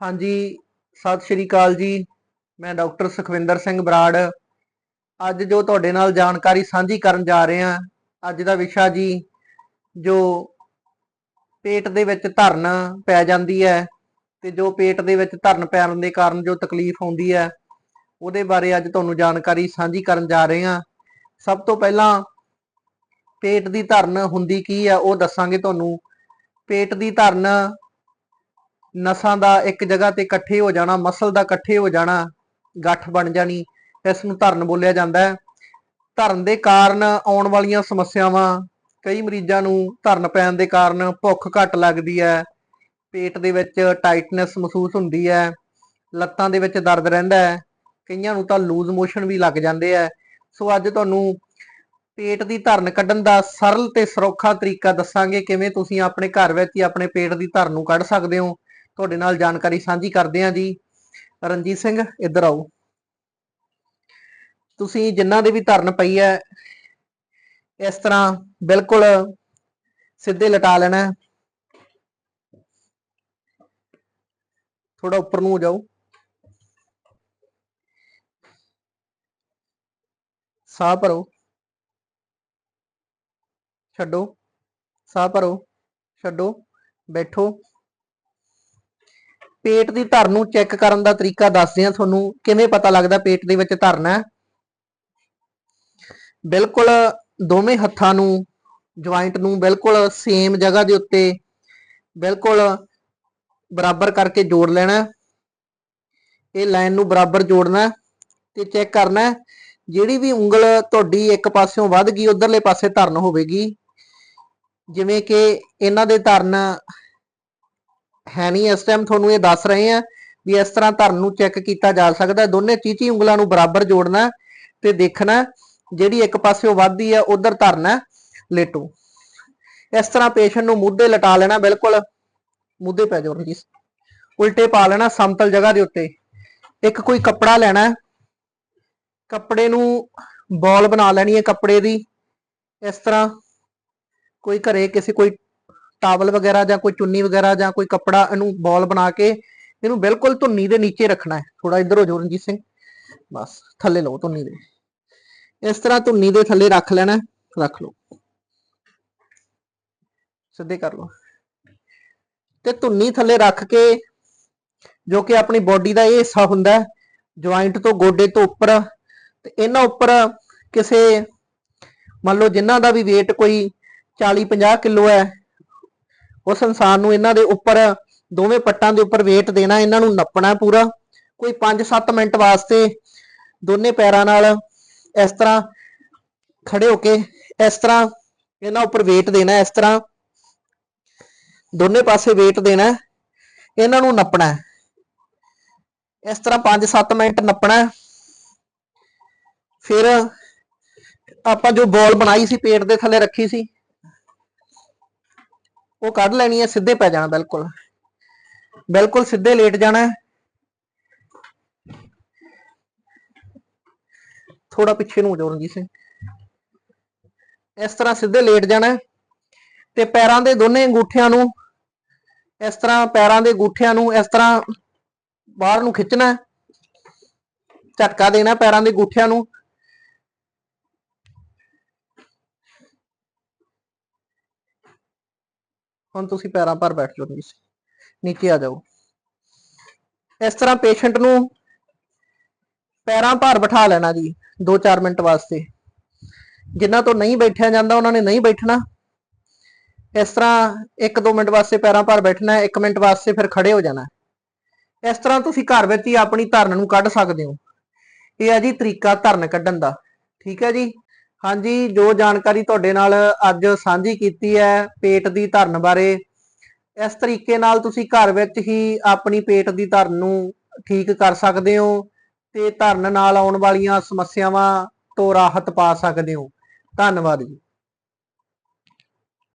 ਹਾਂਜੀ, ਸਤਿ ਸ਼੍ਰੀ ਅਕਾਲ ਜੀ। ਮੈਂ ਡਾਕਟਰ ਸੁਖਵਿੰਦਰ ਸਿੰਘ ਬਰਾੜ। ਅੱਜ ਜੋ ਤੁਹਾਡੇ ਨਾਲ ਜਾਣਕਾਰੀ ਸਾਂਝੀ ਕਰਨ ਜਾ ਰਹੇ ਹਾਂ, ਅੱਜ ਦਾ ਵਿਸ਼ਾ ਜੀ, ਜੋ ਪੇਟ ਦੇ ਵਿੱਚ ਧਰਨ ਪੈ ਜਾਂਦੀ ਹੈ ਤੇ ਜੋ ਪੇਟ ਦੇ ਵਿੱਚ ਧਰਨ ਪੈਣ ਦੇ ਕਾਰਨ ਜੋ ਤਕਲੀਫ ਆਉਂਦੀ ਹੈ, ਉਹਦੇ ਬਾਰੇ ਅੱਜ ਤੁਹਾਨੂੰ ਜਾਣਕਾਰੀ ਸਾਂਝੀ ਕਰਨ ਜਾ ਰਹੇ ਹਾਂ। ਸਭ ਤੋਂ ਪਹਿਲਾਂ ਪੇਟ ਦੀ ਧਰਨ ਹੁੰਦੀ ਕੀ ਆ ਉਹ ਦੱਸਾਂਗੇ ਤੁਹਾਨੂੰ। ਪੇਟ ਦੀ ਧਰਨ ਨਸਾਂ ਦਾ ਇੱਕ ਜਗ੍ਹਾ ਤੇ ਇਕੱਠੇ ਹੋ ਜਾਣਾ, ਮਸਲ ਦਾ ਇਕੱਠੇ ਹੋ ਜਾਣਾ, ਗੱਠ ਬਣ ਜਾਣੀ, ਇਸ ਨੂੰ ਧਰਨ ਬੋਲਿਆ ਜਾਂਦਾ ਹੈ। ਧਰਨ ਦੇ ਕਾਰਨ ਆਉਣ ਵਾਲੀਆਂ ਸਮੱਸਿਆਵਾਂ, ਕਈ ਮਰੀਜ਼ਾਂ ਨੂੰ ਧਰਨ ਪੈਣ ਦੇ ਕਾਰਨ ਭੁੱਖ ਘੱਟ ਲੱਗਦੀ ਹੈ, ਪੇਟ ਦੇ ਵਿੱਚ ਟਾਈਟਨੈਸ ਮਹਿਸੂਸ ਹੁੰਦੀ ਹੈ, ਲੱਤਾਂ ਦੇ ਵਿੱਚ ਦਰਦ ਰਹਿੰਦਾ ਹੈ, ਕਈਆਂ ਨੂੰ ਤਾਂ ਲੂਜ਼ ਮੋਸ਼ਨ ਵੀ ਲੱਗ ਜਾਂਦੇ ਆ ਸੋ ਅੱਜ ਤੁਹਾਨੂੰ ਪੇਟ ਦੀ ਧਰਨ ਕੱਢਣ ਦਾ ਸਰਲ ਤੇ ਸਰੋਖਾ ਤਰੀਕਾ ਦੱਸਾਂਗੇ, ਕਿਵੇਂ ਤੁਸੀਂ ਆਪਣੇ ਘਰ ਵਿੱਚ ਹੀ ਆਪਣੇ ਪੇਟ ਦੀ ਧਰਨ ਨੂੰ ਕੱਢ ਸਕਦੇ ਹੋ। ਤੁਹਾਡੇ ਨਾਲ ਜਾਣਕਾਰੀ ਸਾਂਝੀ ਕਰਦੇ ਹਾਂ ਜੀ। ਰਣਜੀਤ ਸਿੰਘ, ਇੱਧਰ ਆਓ। ਤੁਸੀਂ ਜਿਨ੍ਹਾਂ ਦੇ ਵੀ ਧਰਨ ਪਈ ਹੈ, ਇਸ ਤਰ੍ਹਾਂ ਬਿਲਕੁਲ ਸਿੱਧੇ ਲਟਾ ਲੈਣਾ ਥੋੜਾ ਉੱਪਰ ਨੂੰ ਹੋ ਜਾਓ। ਸਾਹ ਭਰੋ। ਛੱਡੋ। ਸਾਹ ਭਰੋ। ਛੱਡੋ। ਬੈਠੋ। ਪੇਟ ਦੀ ਧਰਨ ਨੂੰ ਚੈੱਕ ਕਰਨ ਦਾ ਤਰੀਕਾ ਦੱਸਦੇ ਹਾਂ ਤੁਹਾਨੂੰ। ਕਿਵੇਂ ਪਤਾ ਲੱਗਦਾ ਪੇਟ ਦੇ ਵਿੱਚ ਧਰਨਾ ਬਿਲਕੁਲ ਦੋਵੇਂ ਹੱਥਾਂ ਨੂੰ ਜੁਆਇੰਟ ਨੂੰ ਬਿਲਕੁਲ ਸੇਮ ਜਗ੍ਹਾ ਦੇ ਉੱਤੇ ਬਿਲਕੁਲ ਬਰਾਬਰ ਕਰਕੇ ਜੋੜ ਲੈਣਾ ਇਹ ਲਾਈਨ ਨੂੰ ਬਰਾਬਰ ਜੋੜਨਾ ਤੇ ਚੈੱਕ ਕਰਨਾ ਜਿਹੜੀ ਵੀ ਉਂਗਲ ਤੁਹਾਡੀ ਇੱਕ ਪਾਸਿਓਂ ਵੱਧ ਗਈ, ਉਧਰਲੇ ਪਾਸੇ ਧਰਨ ਹੋਵੇਗੀ। ਜਿਵੇਂ ਕਿ ਇਹਨਾਂ ਦੇ ਧਰਨ ਹੈ ਨਹੀਂ, ਇਸ ਟਾਈਮ ਤੁਹਾਨੂੰ ਇਹ ਦੱਸ ਰਹੇ ਆ ਵੀ ਇਸ ਤਰ੍ਹਾਂ ਧਰਨ ਨੂੰ ਚੈੱਕ ਕੀਤਾ ਜਾ ਸਕਦਾ, ਦੋਨੇ ਚੀਚੀ ਉਂਗਲਾਂ ਨੂੰ ਬਰਾਬਰ ਜੋੜਨਾ ਤੇ ਦੇਖਣਾ ਜਿਹੜੀ ਇੱਕ ਪਾਸਿਓਂ ਵੱਧਦੀ ਹੈ ਉਧਰ ਧਰਨਾ ਲੇਟੋ। ਇਸ ਤਰ੍ਹਾਂ ਪੇਸ਼ੈਂਟ ਨੂੰ ਮੁੱਦੇ ਲਟਾ ਲੈਣਾ, ਬਿਲਕੁਲ ਮੁੱਦੇ ਪੈ ਜਾਓ ਜੀ ਉਲਟੇ ਪਾ ਲੈਣਾ ਸਮਤਲ ਜਗ੍ਹਾ ਦੇ ਉੱਤੇ। ਇੱਕ ਕੋਈ ਕੱਪੜਾ ਲੈਣਾ ਕੱਪੜੇ ਨੂੰ ਬੋਲ ਬਣਾ ਲੈਣੀ ਹੈ ਕੱਪੜੇ ਦੀ। ਇਸ ਤਰ੍ਹਾਂ ਕੋਈ ਘਰੇ ਕਿਸੇ ਕੋਈ ਟਾਵਲ ਵਗੈਰਾ ਜਾਂ ਕੋਈ ਚੁੰਨੀ ਵਗੈਰਾ ਜਾਂ ਕੋਈ ਕੱਪੜਾ ਇਹਨੂੰ ਬਾਲ ਬਣਾ ਕੇ ਇਹਨੂੰ ਬਿਲਕੁਲ ਧੁੰਨੀ ਦੇ ਨੀਚੇ ਰੱਖਣਾ ਹੈ। ਥੋੜਾ ਇੱਧਰ ਹੋ ਜਾਓ ਰਣਜੀਤ ਸਿੰਘ। ਬਸ, ਥੱਲੇ ਲਓ ਧੁੰਨੀ ਦੇ। ਇਸ ਤਰ੍ਹਾਂ ਧੁੰਨੀ ਦੇ ਥੱਲੇ ਰੱਖ ਲੈਣਾ ਰੱਖ ਲਓ। ਸਿੱਧੇ ਕਰ ਲਓ। ਤੇ ਧੁੰਨੀ ਥੱਲੇ ਰੱਖ ਕੇ ਜੋ ਕਿ ਆਪਣੀ ਬਾਡੀ ਦਾ ਇਹ ਹਿੱਸਾ ਹੁੰਦਾ ਹੈ ਜੁਆਇੰਟ ਤੋਂ ਗੋਡੇ ਤੋਂ ਉੱਪਰ ਤੇ ਇਹਨਾਂ ਉੱਪਰ ਕਿਸੇ ਮੰਨ ਲਓ ਜਿਨ੍ਹਾਂ ਦਾ ਵੀ weight ਕੋਈ 40 50 ਕਿਲੋ ਹੈ ਉਸ ਇਨਸਾਨ ਨੂੰ ਇਹਨਾਂ ਦੇ ਉੱਪਰ, ਦੋਵੇਂ ਪੱਟਾਂ ਦੇ ਉੱਪਰ weight ਦੇਣਾ, ਇਹਨਾਂ ਨੂੰ ਨੱਪਣਾ ਪੂਰਾ। ਕੋਈ 5-7 ਮਿੰਟ ਵਾਸਤੇ ਦੋਨੇ ਪੈਰਾਂ ਨਾਲ ਇਸ ਤਰ੍ਹਾਂ ਖੜੇ ਹੋ ਕੇ, ਇਸ ਤਰ੍ਹਾਂ ਇਹਨਾਂ ਉੱਪਰ weight ਦੇਣਾ, ਇਸ ਤਰ੍ਹਾਂ ਦੋਨੇ ਪਾਸੇ weight ਦੇਣਾ, ਇਹਨਾਂ ਨੂੰ ਨੱਪਣਾ। ਇਸ ਤਰ੍ਹਾਂ 5-7 ਮਿੰਟ ਨੱਪਣਾ। ਫਿਰ ਆਪਾਂ ਜੋ ਬੋਲ ਬਣਾਈ ਸੀ, ਪੇਟ ਦੇ ਥੱਲੇ ਰੱਖੀ ਸੀ ਉਹ ਕੱਢ ਲੈਣੀ ਹੈ, ਸਿੱਧੇ ਪੈ ਜਾਣਾ ਬਿਲਕੁਲ। ਬਿਲਕੁਲ ਸਿੱਧੇ ਲੇਟ ਜਾਣਾ ਥੋੜਾ ਪਿੱਛੇ ਨੂੰ ਹੋ ਜਾਓ ਰਣਜੀਤ ਸਿੰਘ। ਇਸ ਤਰ੍ਹਾਂ ਸਿੱਧੇ ਲੇਟ ਜਾਣਾ ਤੇ ਪੈਰਾਂ ਦੇ ਦੋਨੇ ਅੰਗੂਠਿਆਂ ਨੂੰ, ਇਸ ਤਰ੍ਹਾਂ ਪੈਰਾਂ ਦੇ ਅੰਗੂਠਿਆਂ ਨੂੰ, ਇਸ ਤਰ੍ਹਾਂ ਬਾਹਰ ਨੂੰ ਖਿੱਚਣਾ ਝਟਕਾ ਦੇਣਾ ਪੈਰਾਂ ਦੇ ਅੰਗੂਠਿਆਂ ਨੂੰ। ਹੁਣ ਤੁਸੀਂ ਪੈਰਾਂ ਪਰ ਬੈਠ ਜਾਓ ਨੀਚੇ ਨੀਚੇ ਆ ਜਾਓ। ਇਸ ਤਰ੍ਹਾਂ ਪੇਸ਼ੈਂਟ ਨੂੰ ਪੈਰਾਂ ਭਾਰ ਬਿਠਾ ਲੈਣਾ ਜੀ 2-4 ਮਿੰਟ ਵਾਸਤੇ। ਜਿਨ੍ਹਾਂ ਤੋਂ ਨਹੀਂ ਬੈਠਿਆ ਜਾਂਦਾ, ਉਹਨਾਂ ਨੇ ਨਹੀਂ ਬੈਠਣਾ। ਇਸ ਤਰ੍ਹਾਂ 1-2 ਮਿੰਟ ਵਾਸਤੇ ਪੈਰਾਂ ਭਾਰ ਬੈਠਣਾ ਹੈ 1 ਮਿੰਟ ਵਾਸਤੇ ਫਿਰ ਖੜੇ ਹੋ ਜਾਣਾ। ਇਸ ਤਰ੍ਹਾਂ ਤੁਸੀਂ ਘਰ ਵਿੱਚ ਹੀ ਆਪਣੀ ਧਰਨ ਨੂੰ ਕੱਢ ਸਕਦੇ ਹੋ। ਇਹ ਹੈ ਜੀ ਤਰੀਕਾ ਧਰਨ ਕੱਢਣ ਦਾ। ਠੀਕ ਹੈ ਜੀ? ਹਾਂਜੀ, ਜੋ ਜਾਣਕਾਰੀ ਤੁਹਾਡੇ ਨਾਲ ਅੱਜ ਸਾਂਝੀ ਕੀਤੀ ਹੈ ਪੇਟ ਦੀ ਧਰਨ ਬਾਰੇ, ਇਸ ਤਰੀਕੇ ਨਾਲ ਤੁਸੀਂ ਘਰ ਵਿੱਚ ਹੀ ਆਪਣੀ ਪੇਟ ਦੀ ਧਰਨ ਨੂੰ ਠੀਕ ਕਰ ਸਕਦੇ ਹੋ ਤੇ ਧਰਨ ਨਾਲ ਆਉਣ ਵਾਲੀਆਂ ਸਮੱਸਿਆਵਾਂ ਤੋਂ ਰਾਹਤ ਪਾ ਸਕਦੇ ਹੋ। ਧੰਨਵਾਦ ਜੀ।